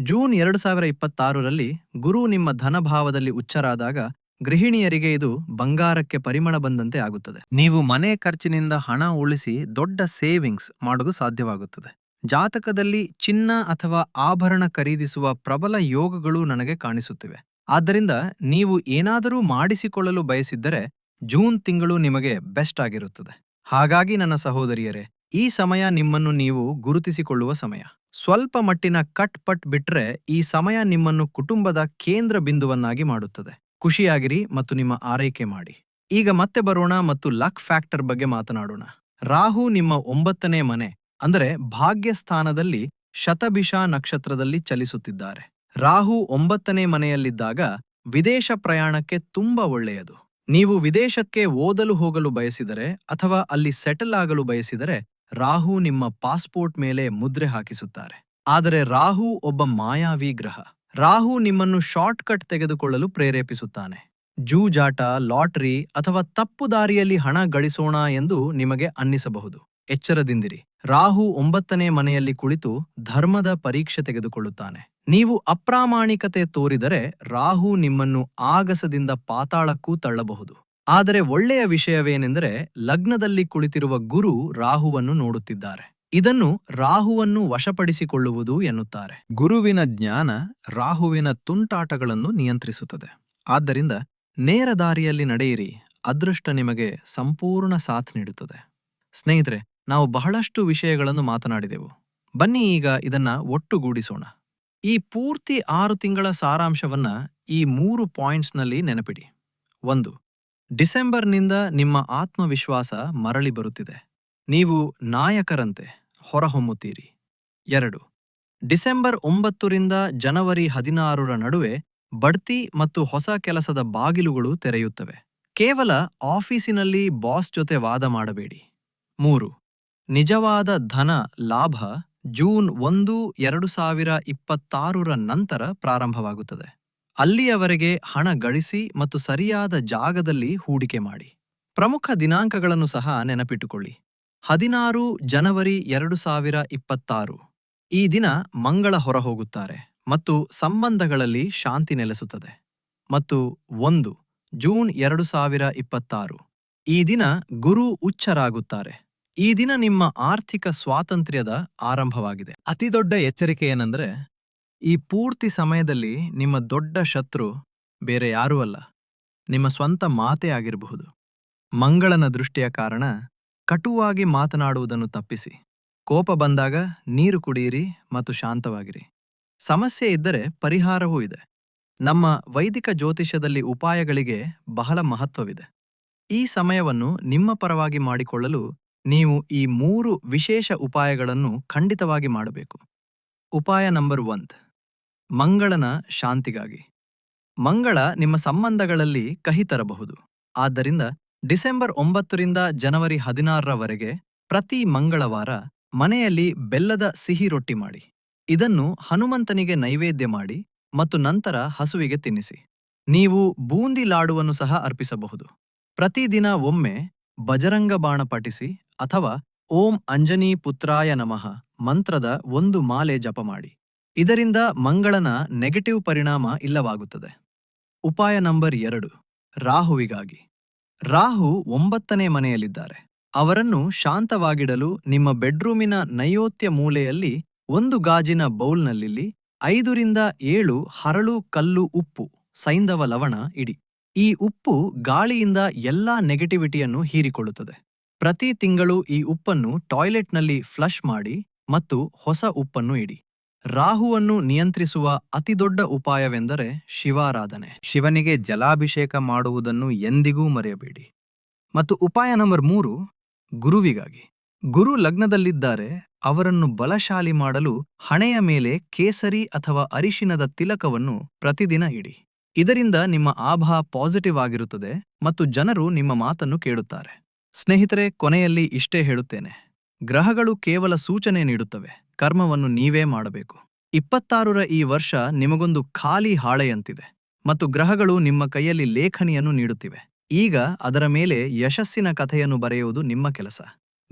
ಜೂನ್ ಎರಡು ಸಾವಿರ ಇಪ್ಪತ್ತಾರರಲ್ಲಿ ಗುರು ನಿಮ್ಮ ಧನಭಾವದಲ್ಲಿ ಉಚ್ಚರಾದಾಗ ಗೃಹಿಣಿಯರಿಗೆ ಇದು ಬಂಗಾರಕ್ಕೆ ಪರಿಮಳ ಬಂದಂತೆ ಆಗುತ್ತದೆ. ನೀವು ಮನೆ ಖರ್ಚಿನಿಂದ ಹಣ ಉಳಿಸಿ ದೊಡ್ಡ ಸೇವಿಂಗ್ಸ್ ಮಾಡಲು ಸಾಧ್ಯವಾಗುತ್ತದೆ. ಜಾತಕದಲ್ಲಿ ಚಿನ್ನ ಅಥವಾ ಆಭರಣ ಖರೀದಿಸುವ ಪ್ರಬಲ ಯೋಗಗಳು ನನಗೆ ಕಾಣಿಸುತ್ತಿವೆ. ಆದ್ದರಿಂದ ನೀವು ಏನಾದರೂ ಮಾಡಿಸಿಕೊಳ್ಳಲು ಬಯಸಿದ್ದರೆ ಜೂನ್ ತಿಂಗಳು ನಿಮಗೆ ಬೆಸ್ಟ್ ಆಗಿರುತ್ತದೆ. ಹಾಗಾಗಿ ನನ್ನ ಸಹೋದರಿಯರೇ, ಈ ಸಮಯ ನಿಮ್ಮನ್ನು ನೀವು ಗುರುತಿಸಿಕೊಳ್ಳುವ ಸಮಯ. ಸ್ವಲ್ಪ ಮಟ್ಟಿನ ಕಟ್ ಪಟ್ ಬಿಟ್ರೆ ಈ ಸಮಯ ನಿಮ್ಮನ್ನು ಕುಟುಂಬದ ಕೇಂದ್ರ ಬಿಂದುವನ್ನಾಗಿ ಮಾಡುತ್ತದೆ. ಖುಷಿಯಾಗಿರಿ ಮತ್ತು ನಿಮ್ಮ ಆರೈಕೆ ಮಾಡಿ. ಈಗ ಮತ್ತೆ ಬರೋಣ ಮತ್ತು ಲಕ್ ಫ್ಯಾಕ್ಟರ್ ಬಗ್ಗೆ ಮಾತನಾಡೋಣ. ರಾಹು ನಿಮ್ಮ ಒಂಬತ್ತನೇ ಮನೆ, ಅಂದರೆ ಭಾಗ್ಯ ಸ್ಥಾನದಲ್ಲಿ ಶತಭಿಷಾ ನಕ್ಷತ್ರದಲ್ಲಿ ಚಲಿಸುತ್ತಿದ್ದಾರೆ. ರಾಹು ಒಂಬತ್ತನೇ ಮನೆಯಲ್ಲಿದ್ದಾಗ ವಿದೇಶ ಪ್ರಯಾಣಕ್ಕೆ ತುಂಬಾ ಒಳ್ಳೆಯದು. ನೀವು ವಿದೇಶಕ್ಕೆ ಓದಲು ಹೋಗಲು ಬಯಸಿದರೆ ಅಥವಾ ಅಲ್ಲಿ ಸೆಟಲ್ ಆಗಲು ಬಯಸಿದರೆ ರಾಹು ನಿಮ್ಮ ಪಾಸ್ಪೋರ್ಟ್ ಮೇಲೆ ಮುದ್ರೆ ಹಾಕಿಸುತ್ತಾರೆ. ಆದರೆ ರಾಹು ಒಬ್ಬ ಮಾಯಾವಿ ಗ್ರಹ. ರಾಹು ನಿಮ್ಮನ್ನು ಶಾರ್ಟ್ಕಟ್ ತೆಗೆದುಕೊಳ್ಳಲು ಪ್ರೇರೇಪಿಸುತ್ತಾನೆ. ಜೂಜಾಟ, ಲಾಟರಿ ಅಥವಾ ತಪ್ಪು ದಾರಿಯಲ್ಲಿ ಹಣ ಗಳಿಸೋಣ ಎಂದು ನಿಮಗೆ ಅನ್ನಿಸಬಹುದು. ಎಚ್ಚರದಿಂದಿರಿ. ರಾಹು ಒಂಬತ್ತನೇ ಮನೆಯಲ್ಲಿ ಕುಳಿತು ಧರ್ಮದ ಪರೀಕ್ಷೆ ತೆಗೆದುಕೊಳ್ಳುತ್ತಾನೆ. ನೀವು ಅಪ್ರಾಮಾಣಿಕತೆ ತೋರಿದರೆ ರಾಹು ನಿಮ್ಮನ್ನು ಆಗಸದಿಂದ ಪಾತಾಳಕ್ಕೂ ತಳ್ಳಬಹುದು. ಆದರೆ ಒಳ್ಳೆಯ ವಿಷಯವೇನೆಂದರೆ ಲಗ್ನದಲ್ಲಿ ಕುಳಿತಿರುವ ಗುರು ರಾಹುವನ್ನು ನೋಡುತ್ತಿದ್ದಾರೆ. ಇದನ್ನು ರಾಹುವನ್ನು ವಶಪಡಿಸಿಕೊಳ್ಳುವುದು ಎನ್ನುತ್ತಾರೆ. ಗುರುವಿನ ಜ್ಞಾನ ರಾಹುವಿನ ತುಂಟಾಟಗಳನ್ನು ನಿಯಂತ್ರಿಸುತ್ತದೆ. ಆದ್ದರಿಂದ ನೇರ ದಾರಿಯಲ್ಲಿ ನಡೆಯಿರಿ, ಅದೃಷ್ಟ ನಿಮಗೆ ಸಂಪೂರ್ಣ ಸಾಥ್ ನೀಡುತ್ತದೆ. ಸ್ನೇಹಿತರೆ, ನಾವು ಬಹಳಷ್ಟು ವಿಷಯಗಳನ್ನು ಮಾತನಾಡಿದೆವು. ಬನ್ನಿ ಈಗ ಇದನ್ನ ಒಟ್ಟುಗೂಡಿಸೋಣ. ಈ ಪೂರ್ತಿ ಆರು ತಿಂಗಳ ಸಾರಾಂಶವನ್ನ ಈ ಮೂರು ಪಾಯಿಂಟ್ಸ್ನಲ್ಲಿ ನೆನಪಿಡಿ. ಒಂದು, ಡಿಸೆಂಬರ್ನಿಂದ ನಿಮ್ಮ ಆತ್ಮವಿಶ್ವಾಸ ಮರಳಿ ಬರುತ್ತಿದೆ. ನೀವು ನಾಯಕರಂತೆ. ಹೊರಹೊಮ್ಮುತ್ತೀರಿ. ಎರಡು. ಡಿಸೆಂಬರ್ ಒಂಬತ್ತರಿಂದ ಜನವರಿ ಹದಿನಾರರ ನಡುವೆ ಬಡ್ತಿ ಮತ್ತು ಹೊಸ ಕೆಲಸದ ಬಾಗಿಲುಗಳು ತೆರೆಯುತ್ತವೆ. ಕೇವಲ ಆಫೀಸಿನಲ್ಲಿ ಬಾಸ್ ಜೊತೆ ವಾದ ಮಾಡಬೇಡಿ. ಮೂರು. ನಿಜವಾದ ಧನ ಲಾಭ ಜೂನ್ ಒಂದು, ಎರಡು ಸಾವಿರ ಇಪ್ಪತ್ತಾರರ ನಂತರ ಪ್ರಾರಂಭವಾಗುತ್ತದೆ. ಅಲ್ಲಿಯವರೆಗೆ ಹಣ ಗಳಿಸಿ ಮತ್ತು ಸರಿಯಾದ ಜಾಗದಲ್ಲಿ ಹೂಡಿಕೆ ಮಾಡಿ. ಪ್ರಮುಖ ದಿನಾಂಕಗಳನ್ನು ಸಹ ನೆನಪಿಟ್ಟುಕೊಳ್ಳಿ. ಹದಿನಾರು ಜನವರಿ ಎರಡು ಸಾವಿರ ಇಪ್ಪತ್ತಾರು. ಈ ದಿನ ಮಂಗಳ ಹೊರಹೋಗುತ್ತಾರೆ ಮತ್ತು ಸಂಬಂಧಗಳಲ್ಲಿ ಶಾಂತಿ ನೆಲೆಸುತ್ತದೆ. ಮತ್ತು ಒಂದು ಜೂನ್ ಎರಡು ಸಾವಿರ ಇಪ್ಪತ್ತಾರು. ಈ ದಿನ ಗುರು ಉಚ್ಚರಾಗುತ್ತಾರೆ. ಈ ದಿನ ನಿಮ್ಮ ಆರ್ಥಿಕ ಸ್ವಾತಂತ್ರ್ಯದ ಆರಂಭವಾಗಿದೆ. ಅತಿದೊಡ್ಡ ಎಚ್ಚರಿಕೆ ಏನಂದ್ರೆ, ಈ ಪೂರ್ತಿ ಸಮಯದಲ್ಲಿ ನಿಮ್ಮ ದೊಡ್ಡ ಶತ್ರು ಬೇರೆ ಯಾರೂ ಅಲ್ಲ. ನಿಮ್ಮ ಸ್ವಂತ ಮಾತೇ ಆಗಿರಬಹುದು. ಮಂಗಳನ ದೃಷ್ಟಿಯ ಕಾರಣ ಕಟುವಾಗಿ ಮಾತನಾಡುವುದನ್ನು ತಪ್ಪಿಸಿ. ಕೋಪ ಬಂದಾಗ ನೀರು ಕುಡಿಯಿರಿ ಮತ್ತು ಶಾಂತವಾಗಿರಿ. ಸಮಸ್ಯೆ ಇದ್ದರೆ ಪರಿಹಾರವೂ ಇದೆ. ನಮ್ಮ ವೈದಿಕ ಜ್ಯೋತಿಷ್ಯದಲ್ಲಿ ಉಪಾಯಗಳಿಗೆ ಬಹಳ ಮಹತ್ವವಿದೆ. ಈ ಸಮಯವನ್ನು ನಿಮ್ಮ ಪರವಾಗಿ ಮಾಡಿಕೊಳ್ಳಲು ನೀವು ಈ ಮೂರು ವಿಶೇಷ ಉಪಾಯಗಳನ್ನು ಖಂಡಿತವಾಗಿ ಮಾಡಬೇಕು. ಉಪಾಯ ನಂಬರ್ ಒಂದ್, ಮಂಗಳನ ಶಾಂತಿಗಾಗಿ. ಮಂಗಳ ನಿಮ್ಮ ಸಂಬಂಧಗಳಲ್ಲಿ ಕಹಿ ತರಬಹುದು. ಆದ್ದರಿಂದ ಡಿಸೆಂಬರ್ ಒಂಬತ್ತರಿಂದ ಜನವರಿ ಹದಿನಾರರವರೆಗೆ ಪ್ರತಿ ಮಂಗಳವಾರ ಮನೆಯಲ್ಲಿ ಬೆಲ್ಲದ ಸಿಹಿ ರೊಟ್ಟಿ ಮಾಡಿ. ಇದನ್ನು ಹನುಮಂತನಿಗೆ ನೈವೇದ್ಯ ಮಾಡಿ ಮತ್ತು ನಂತರ ಹಸುವಿಗೆ ತಿನ್ನಿಸಿ. ನೀವು ಬೂಂದಿ ಲಾಡುವನ್ನು ಸಹ ಅರ್ಪಿಸಬಹುದು. ಪ್ರತಿದಿನ ಒಮ್ಮೆ ಬಜರಂಗ ಬಾಣ ಪಠಿಸಿ ಅಥವಾ ಓಂ ಅಂಜನಿ ಪುತ್ರಾಯ ನಮಃ ಮಂತ್ರದ ಒಂದು ಮಾಲೆ ಜಪ ಮಾಡಿ. ಇದರಿಂದ ಮಂಗಳನ ನೆಗೆಟಿವ್ ಪರಿಣಾಮ ಇಲ್ಲವಾಗುತ್ತದೆ. ಉಪಾಯ ನಂಬರ್ ಎರಡು. ರಾಹುವಿಗಾಗಿ. ರಾಹು ಒಂಬತ್ತನೇ ಮನೆಯಲ್ಲಿದ್ದಾರೆ. ಅವರನ್ನು ಶಾಂತವಾಗಿಡಲು ನಿಮ್ಮ ಬೆಡ್ರೂಮಿನ ನೈಯೋತ್ಯ ಮೂಲೆಯಲ್ಲಿ ಒಂದು ಗಾಜಿನ ಬೌಲ್ನಲ್ಲಿ ಐದರಿಂದ ಏಳು ಹರಳು ಕಲ್ಲು ಉಪ್ಪು, ಸೈಂಧವ ಲವಣ ಇಡಿ. ಈ ಉಪ್ಪು ಗಾಳಿಯಿಂದ ಎಲ್ಲಾ ನೆಗೆಟಿವಿಟಿಯನ್ನು ಹೀರಿಕೊಳ್ಳುತ್ತದೆ. ಪ್ರತಿ ತಿಂಗಳು ಈ ಉಪ್ಪನ್ನು ಟಾಯ್ಲೆಟ್ನಲ್ಲಿ ಫ್ಲಶ್ ಮಾಡಿ ಮತ್ತು ಹೊಸ ಉಪ್ಪನ್ನು ಇಡಿ. ರಾಹುವನ್ನು ನಿಯಂತ್ರಿಸುವ ಅತಿದೊಡ್ಡ ಉಪಾಯವೆಂದರೆ ಶಿವಾರಾಧನೆ. ಶಿವನಿಗೆ ಜಲಾಭಿಷೇಕ ಮಾಡುವುದನ್ನು ಎಂದಿಗೂ ಮರೆಯಬೇಡಿ. ಮತ್ತು ಉಪಾಯ ನಂಬರ್ ಮೂರು, ಗುರುವಿಗಾಗಿ. ಗುರು ಲಗ್ನದಲ್ಲಿದ್ದಾರೆ, ಅವರನ್ನು ಬಲಶಾಲಿ ಮಾಡಲು ಹಣೆಯ ಮೇಲೆ ಕೇಸರಿ ಅಥವಾ ಅರಿಶಿನದ ತಿಲಕವನ್ನು ಪ್ರತಿದಿನ ಇಡಿ. ಇದರಿಂದ ನಿಮ್ಮ ಆಭಾ ಪಾಸಿಟಿವ್ ಆಗಿರುತ್ತದೆ ಮತ್ತು ಜನರು ನಿಮ್ಮ ಮಾತನ್ನು ಕೇಳುತ್ತಾರೆ. ಸ್ನೇಹಿತರೆ, ಕೊನೆಯಲ್ಲಿ ಇಷ್ಟೇ ಹೇಳುತ್ತೇನೆ. ಗ್ರಹಗಳು ಕೇವಲ ಸೂಚನೆ ನೀಡುತ್ತವೆ. ಕರ್ಮವನ್ನು ನೀವೇ ಮಾಡಬೇಕು. ಇಪ್ಪತ್ತಾರರ ಈ ವರ್ಷ ನಿಮಗೊಂದು ಖಾಲಿ ಹಾಳೆಯಂತಿದೆ ಮತ್ತು ಗ್ರಹಗಳು ನಿಮ್ಮ ಕೈಯಲ್ಲಿ ಲೇಖನಿಯನ್ನು ನೀಡುತ್ತಿವೆ. ಈಗ ಅದರ ಮೇಲೆ ಯಶಸ್ಸಿನ ಕಥೆಯನ್ನು ಬರೆಯುವುದು ನಿಮ್ಮ ಕೆಲಸ.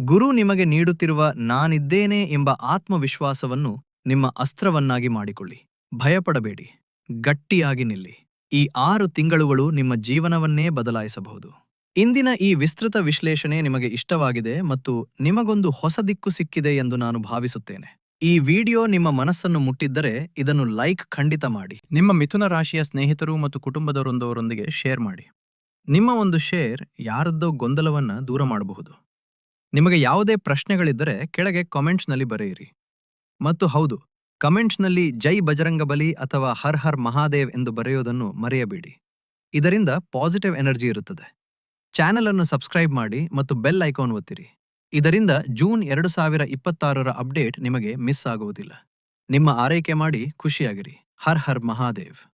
ಗುರು ನಿಮಗೆ ನೀಡುತ್ತಿರುವ ನಾನಿದ್ದೇನೆ ಎಂಬ ಆತ್ಮವಿಶ್ವಾಸವನ್ನು ನಿಮ್ಮ ಅಸ್ತ್ರವನ್ನಾಗಿ ಮಾಡಿಕೊಳ್ಳಿ. ಭಯಪಡಬೇಡಿ. ಗಟ್ಟಿಯಾಗಿ ನಿಲ್ಲಿ. ಈ ಆರು ತಿಂಗಳುಗಳು ನಿಮ್ಮ ಜೀವನವನ್ನೇ ಬದಲಾಯಿಸಬಹುದು. ಇಂದಿನ ಈ ವಿಸ್ತೃತ ವಿಶ್ಲೇಷಣೆ ನಿಮಗೆ ಇಷ್ಟವಾಗಿದೆ ಮತ್ತು ನಿಮಗೊಂದು ಹೊಸ ದಿಕ್ಕು ಸಿಕ್ಕಿದೆ ಎಂದು ನಾನು ಭಾವಿಸುತ್ತೇನೆ. ಈ ವಿಡಿಯೋ ನಿಮ್ಮ ಮನಸ್ಸನ್ನು ಮುಟ್ಟಿದ್ದರೆ ಇದನ್ನು ಲೈಕ್ ಖಂಡಿತ ಮಾಡಿ. ನಿಮ್ಮ ಮಿಥುನ ರಾಶಿಯ ಸ್ನೇಹಿತರು ಮತ್ತು ಕುಟುಂಬದವರೊಂದವರೊಂದಿಗೆ ಶೇರ್ ಮಾಡಿ. ನಿಮ್ಮ ಒಂದು ಶೇರ್ ಯಾರದ್ದೋ ಗೊಂದಲವನ್ನು ದೂರ ಮಾಡಬಹುದು. ನಿಮಗೆ ಯಾವುದೇ ಪ್ರಶ್ನೆಗಳಿದ್ದರೆ ಕೆಳಗೆ ಕಾಮೆಂಟ್ಸ್ನಲ್ಲಿ ಬರೆಯಿರಿ. ಮತ್ತು ಹೌದು, ಕಮೆಂಟ್ಸ್ನಲ್ಲಿ ಜೈ ಬಜರಂಗಬಲಿ ಅಥವಾ ಹರ್ ಹರ್ ಮಹಾದೇವ್ ಎಂದು ಬರೆಯೋದನ್ನು ಮರೆಯಬೇಡಿ. ಇದರಿಂದ ಪಾಸಿಟಿವ್ ಎನರ್ಜಿ ಇರುತ್ತದೆ. ಚಾನೆಲ್ ಅನ್ನು ಸಬ್ಸ್ಕ್ರೈಬ್ ಮಾಡಿ ಮತ್ತು ಬೆಲ್ ಐಕಾನ್ ಒತ್ತಿರಿ. ಇದರಿಂದ ಜೂನ್ ಎರಡು ಸಾವಿರ ಇಪ್ಪತ್ತಾರರ ಅಪ್ಡೇಟ್ ನಿಮಗೆ ಮಿಸ್ ಆಗುವುದಿಲ್ಲ. ನಿಮ್ಮ ಆರೈಕೆ ಮಾಡಿ ಖುಷಿಯಾಗಿರಿ. ಹರ್ ಹರ್ ಮಹಾದೇವ್.